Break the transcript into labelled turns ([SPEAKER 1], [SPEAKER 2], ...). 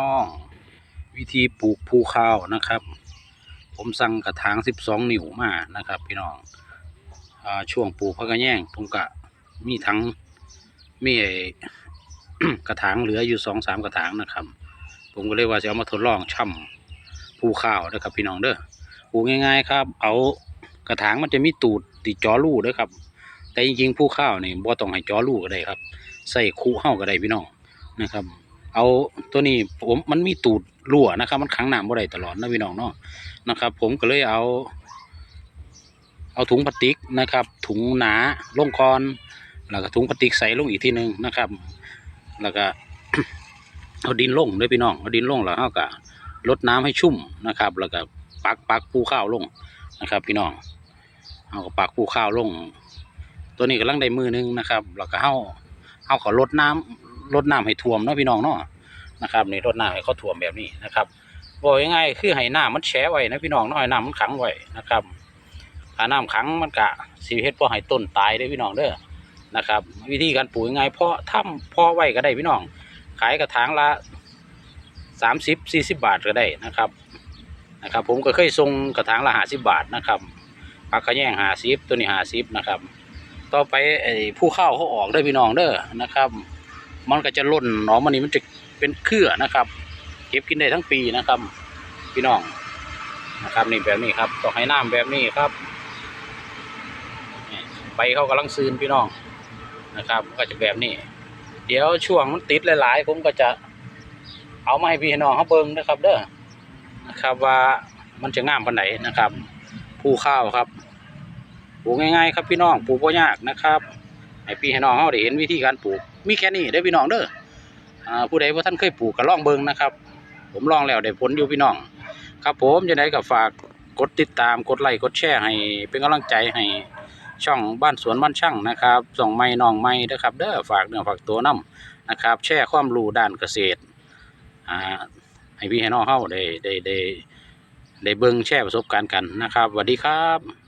[SPEAKER 1] น้องวิธีปลูกภูข้าวนะครับ ผมสั่งกระถางสิบสองนิ้วมานะครับ พี่น้องอช่วงปลูกพักกระแยงผมก็มีทั้งมีไอ้กระถางเหลืออยู่สองสามกระถางนะครับ ผมก็เลยว่าจะเอามาทดลองช่ำภูข้าวนะครับพี่น้องเด้อปลูกง่าย ๆ ครับ เอากระถางมันจะมีตูดติดจอรูด้อครับ แต่จริงๆภูข้าวนี่บ่ต้องให้จอรูก็ได้ครับ ใส่คูเฮ้าก็ได้พี่น้องนะครับ เอาตัวนี้ผมมันมีตูดรั่วนะครับ มันขังน้ำบ่ได้ตลอดนะพี่น้องเนาะนะครับ ผมก็เลยเอา เอาถุงพลาสติกนะครับ ถุงหนาลงก่อนแล้วก็ถุงพลาสติกใส่ลงอีกทีหนึ่งนะครับ แล้วก็เอาดินลงด้วยพี่น้องเอาดินลงแล้วเราก็ลดน้ำให้ชุ่มนะครับ แล้วก็ปักปักปูข้าวลงนะครับ พี่น้องเอาก็ปักปูข้าวลง ตัวนี้กำลังได้มือหนึงนะครับ แล้วก็เฮาเฮาก็ลดน้ำ ลดน้ำให้ท่วมเนาะพี่น้องเนาะนะครับนี่ลดน้ำให้เขาท่วมแบบนี้นะครับบอกง่ายๆคือให้น้ำมันแช่ไว้นะพี่น้องเนาะให้น้ำมันขังไว้นะครับถ้าน้ำขังมันกะสีเฮ็ดพอให้ต้นตายได้พี่น้องเด้อนะครับ วิธีการปลูกยังไงเพาะถ้ำเพาะไว้ก็ได้พี่น้อง ขายกระถางละสามสิบสี่สิบบาทก็ได้นะครับนะครับผมก็เคยส่งกระถางละห้าสิบบาทนะครับผักขะแยงห้าสิบตัวนี้ห้าสิบนะครับ ต่อไปไอ้ผู้เข้าเขาออกได้พี่น้องเด้อนะครับ มันก็จะล่นหนอมันนี่มันจะเป็นเครือนะครับ เก็บกินได้ทั้งปีนะครับ พี่น้องนะครับนี่แบบนี้ครับต้องให้น้ำแบบนี้ครับนี่ใบเขากำลังซืนพี่น้องนะครับ ก็จะแบบนี้ เดี๋ยวช่วงมันติดหลาย ๆ ผมก็จะเอามาให้พี่น้องเขาเบิ่งนะครับ เด้อนะครับว่ามันจะงามปานไหนนะครับ ผู้ข้าวครับปลูกง่าย ๆ ครับพี่น้องปลูกบ่ยากนะครับ ให้พี่ให้น้องเขาได้เห็นวิธีการปลูก มีแค่นี้เด้พี่น้องเด้ออ่าผู้ใดว่าท่านเคยปลูกก็ลองเบิ่งนะครับ ผมลองแล้วได้ผลอยู่พี่น้อง ครับผมจะได้กับฝากกดติดตามกดไลค์กดแชร์ให้เป็นกำลังใจให้ช่องบ้านสวนบ้านช่างนะครับ ส่องไม้น้องไม้นะครับเด้อฝากเนื้อฝากตัวนํนะครับ แชร์ความรู้ด้านเกษตรอ่าให้พี่ให้น้องเฮาได้ได้ได้ได้เบิ่งแชร์ประสบการณ์กันนะครับสวัสดีครับ